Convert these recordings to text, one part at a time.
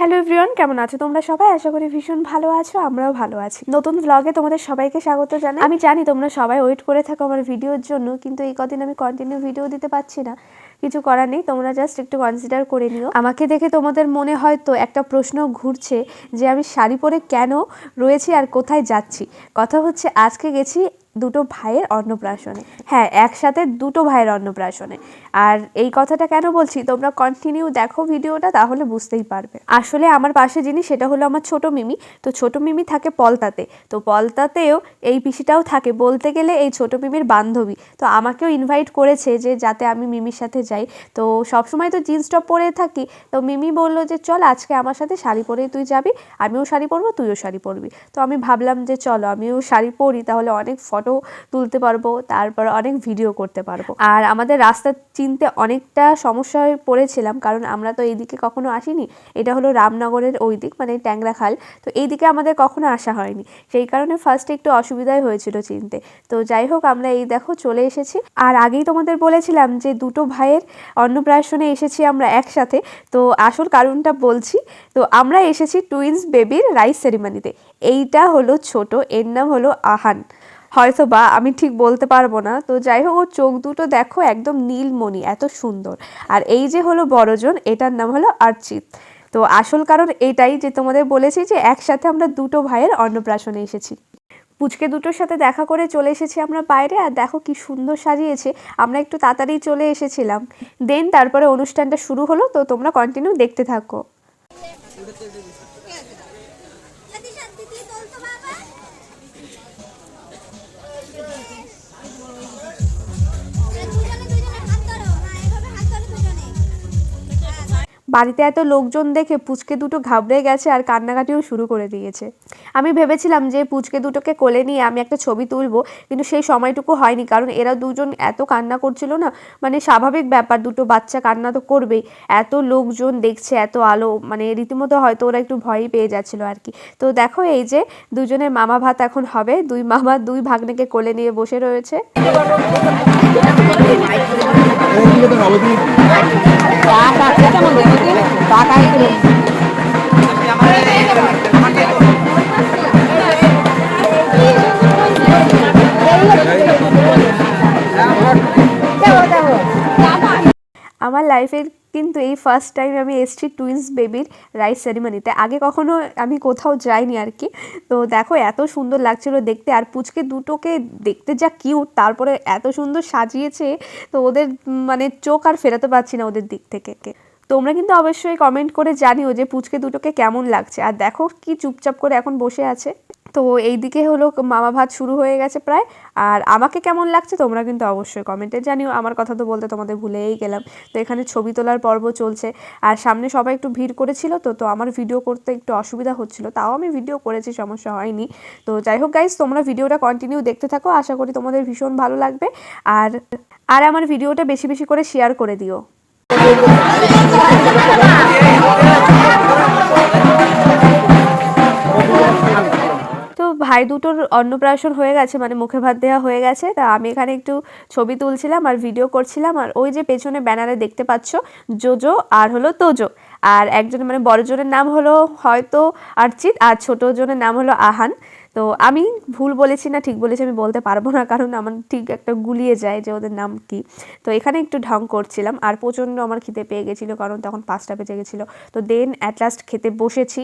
Hello everyone, কেমন আছো তোমরা সবাই? আশা করি ভীষণ ভালো আছো, আমরাও ভালো আছি। নতুন ব্লগে তোমাদের সবাইকে স্বাগত জানাই। আমি জানি তোমরা সবাই ওয়েট করে থাকো আমার ভিডিওর জন্য, কিন্তু এই কদিন আমি কন্টিনিউ ভিডিও দিতে পারছি না। কিছু করার নেই, তোমরা জাস্ট একটু কনসিডার করে নিও। আমাকে দেখে তোমাদের মনে হয়তো একটা প্রশ্ন ঘুরছে যে আমি শাড়ি পরে কেন রয়েছি আর কোথায় যাচ্ছি? কথা হচ্ছে আজকে গেছি দুটো ভাইয়ের অন্নপ্রাশনে। হ্যাঁ একসাথে দুটো ভাইয়ের অন্নপ্রাশনে। আর এই কথাটা কেন বলছি? তোমরা কন্টিনিউ দেখো ভিডিওটা, তাহলে বুঝতেই পারবে। আসলে আমার পাশে যিনি, সেটা হলো আমার ছোট মিমি। তো ছোট মিমি থাকে পলতাতে। তো পলতাতেও এই পিসিটাও থাকে। বলতে গেলে এই ছোট মিমির বান্ধবী। তো আমাকেও ইনভাইট করেছে যে যাতে আমি মিমির সাথে যাই। তো সবসময় তো জিন্স টপ পরে থাকি। তো মিমি বলল যে, চল আজকে আমার সাথে শাড়ি পরেই তুই যাবি, আমিও শাড়ি পরবো, তুইও শাড়ি পরবি। তো আমি ভাবলাম যে, চলো, আমিও শাড়ি পরি, তাহলে অনেক ফটো তুলতে পারব, তারপর অনেক ভিডিও করতে পারব। আর আমাদের রাস্তা চিনতে অনেকটা সমস্যা হয়ে পড়েছিলাম, কারণ আমরা তো এইদিকে কখনো আসিনি। এটা হলো রামনগরের ওই দিক মানে ট্যাংরা খাল তো এইদিকে আমাদের কখনো আসা হয়নি। সেই কারণে ফার্স্টে একটু অসুবিধাই হয়েছিল চিনতে। তো যাই হোক, আমরা এই দেখো চলে এসেছি। আর আগেই তোমাদের বলেছিলাম যে, দুটো ভাইয়ের অন্নপ্রাশনে এসেছি আমরা একসাথে। তো আসল কারণটা বলছি, তো আমরা এসেছি টুইন্স বেবির রাইস সেরিমানিতে। এইটা হলো ছোট, এর নাম হলো আহান। হয়তো বা আমি ঠিক বলতে পারব না, তো যাই হোক ওর চোখ দুটো দেখো একদম নীলমণি, এত সুন্দর। আর এই যে হলো বড়জন, এটার নাম হলো আর্চিত তো আসল কারণ এটাই যে তোমাদের বলেছি যে একসাথে আমরা দুটো ভাইয়ের অন্নপ্রাশনে এসেছি। পুচকে দুটোর সাথে দেখা করে চলে এসেছি আমরা বাইরে, আর দেখো কি সুন্দর সাজিয়েছে। আমরা একটু তাড়াতাড়ি চলে এসেছিলাম। দেন তারপরে অনুষ্ঠানটা শুরু হলো, তো তোমরা কন্টিনিউ দেখতে থাকো। বাড়িতে এত লোকজন দেখে পুচকে দুটো ঘাবড়ে গেছে আর কান্নাকাটিও শুরু করে দিয়েছে। আমি ভেবেছিলাম যে পুচকে দুটোকে কোলে নিয়ে আমি একটা ছবি তুলবো, কিন্তু সেই সময়টুকু হয়নি, কারণ এরা দুজন এত কান্না করছিল না মানে স্বাভাবিক ব্যাপার, দুটো বাচ্চা কান্না তো করবেই। এত লোকজন দেখছে, এত আলো মানে রীতিমতো হয়তো ওরা একটু ভয়ই পেয়ে যাচ্ছিল আর কি। তো দেখো এই যে দুজনের মামা ভাত এখন হবে, দুই মামা দুই ভাগ্নেকে কোলে নিয়ে বসে রয়েছে। আমার লাইফের কিন্তু এই ফার্স্ট টাইম আমি এসছি টুইন্স বেবির রাইস সেরিমনিতে আগে কখনো আমি কোথাও যাইনি আর কি। তো দেখো, এত সুন্দর লাগছিল দেখতে। আর পুচকে দুটোকে দেখতে যা কিউট তারপরে এত সুন্দর সাজিয়েছে, তো ওদের মানে চোখ আর ফেরাতে পারছি না ওদের দিক থেকে। তোমরা কিন্তু অবশ্যই কমেন্ট করে জানিও যে পুচকে দুটোকে কেমন লাগছে। আর দেখো কি চুপচাপ করে এখন বসে আছে। তো এই দিকে হলো মামা ভাত শুরু হয়ে গেছে প্রায়। আর আমাকে কেমন লাগছে তোমরা কিন্তু অবশ্যই কমেন্টে জানিও। আমার কথা তো বলতে তোমাদের ভুলেই গেলাম। তো এখানে ছবি তোলার পর্ব চলছে। আর সামনে সবাই একটু ভিড় করেছিল তো তো আমার ভিডিও করতে একটু অসুবিধা হচ্ছিল। তাও আমি ভিডিও করেছি, সমস্যা হয়নি। তো যাই হোক গাইজ তোমরা ভিডিওটা কন্টিনিউ দেখতে থাকো। আশা করি তোমাদের ভীষণ ভালো লাগবে। আর আর আমার ভিডিওটা বেশি বেশি করে শেয়ার করে দিও। ভাই দুটোর অন্নপ্রাশন হয়ে গেছে মানে মুখে ভাত দেওয়া হয়ে গেছে। তা আমি এখানে একটু ছবি তুলছিলাম আর ভিডিও করছিলাম। আর ওই যে পেছনে ব্যানারে দেখতে পাচ্ছ জোজো আর হলো তোজো। আর একজন মানে বড়জনের নাম হলো হয়তো আর্চিত আর ছোট জনের নাম হলো আহান। তো আমি ভুল বলেছি না, ঠিক বলেছি, আমি বলতে পারব না, কারণ আমার ঠিক একটা গুলিয়ে যায় যে ওদের নাম কি। তো এখানে একটু ঢং করছিলাম আর প্রচণ্ড আমার খিদে পেয়ে গেছিল, কারণ তখন পাঁচটা বেজে গেছিল। তো দেন অ্যাট লাস্ট খেতে বসেছি।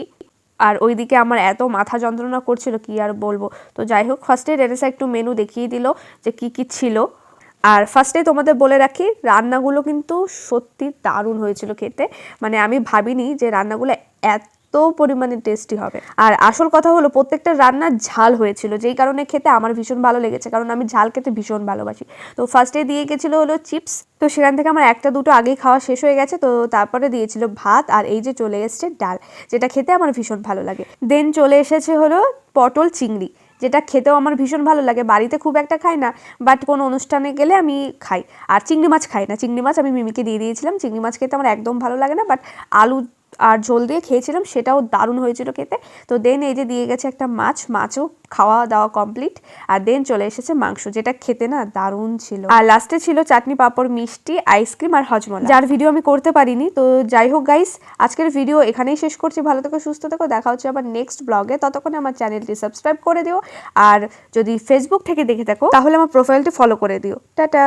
আর ওইদিকে আমার এত মাথা যন্ত্রণা করছিল, কি আর বলব? তো যাই হোক ফার্স্টে রেনেসা একটু মেনু দেখিয়ে দিল যে কি কি ছিল। আর ফার্স্টে তোমাদের বলে রাখি, রান্নাগুলো কিন্তু সত্যি দারুণ হয়েছিল খেতে। মানে আমি ভাবিনি যে রান্নাগুলো এত পরিমাণে টেস্টি হবে। আর আসল কথা হলো, প্রত্যেকটা রান্নার ঝাল হয়েছিল। যেই কারণে খেতে আমার ভীষণ ভালো লেগেছে, কারণ আমি ঝাল খেতে ভীষণ ভালোবাসি। তো ফার্স্টে দিয়ে গেছিল হলো চিপস তো সেখান থেকে আমার একটা, দুটো আগেই খাওয়া শেষ হয়ে গেছে। তো তারপরে দিয়েছিল ভাত আর এই যে চলে এসছে ডাল, যেটা খেতে আমার ভীষণ ভালো লাগে। দেন চলে এসেছে হলো পটল চিংড়ি, যেটা খেতেও আমার ভীষণ ভালো লাগে। বাড়িতে খুব একটা খাই না বাট কোনো অনুষ্ঠানে গেলে আমি খাই। আর চিংড়ি মাছ খাই না। চিংড়ি মাছ আমি মিমিকে দিয়ে দিয়েছিলাম। চিংড়ি মাছ খেতে আমার একদম ভালো লাগে না বাট আলু আর ঝোল দিয়ে খেয়েছিলাম, সেটাও দারুণ হয়েছিল খেতে। তো দেন এই যে দিয়ে গেছে একটা মাছ, মাছও খাওয়া দাওয়া কমপ্লিট আর দেন চলে এসেছে মাংস, যেটা খেতে না দারুণ ছিল। আর লাস্টে ছিল চাটনি, পাঁপড়, মিষ্টি আইসক্রিম আর হজমলা। যার ভিডিও আমি করতে পারিনি, তো যাই হোক গাইস আজকের ভিডিও এখানেই শেষ করছি। ভালো থেকো, সুস্থ থেকো, দেখা হচ্ছে আবার নেক্সট ব্লগে ততক্ষণে আমার চ্যানেলটি সাবস্ক্রাইব করে দিও, আর যদি ফেসবুক থেকে দেখে থাকো, তাহলে আমার প্রোফাইলটি ফলো করে দিও। টাটা!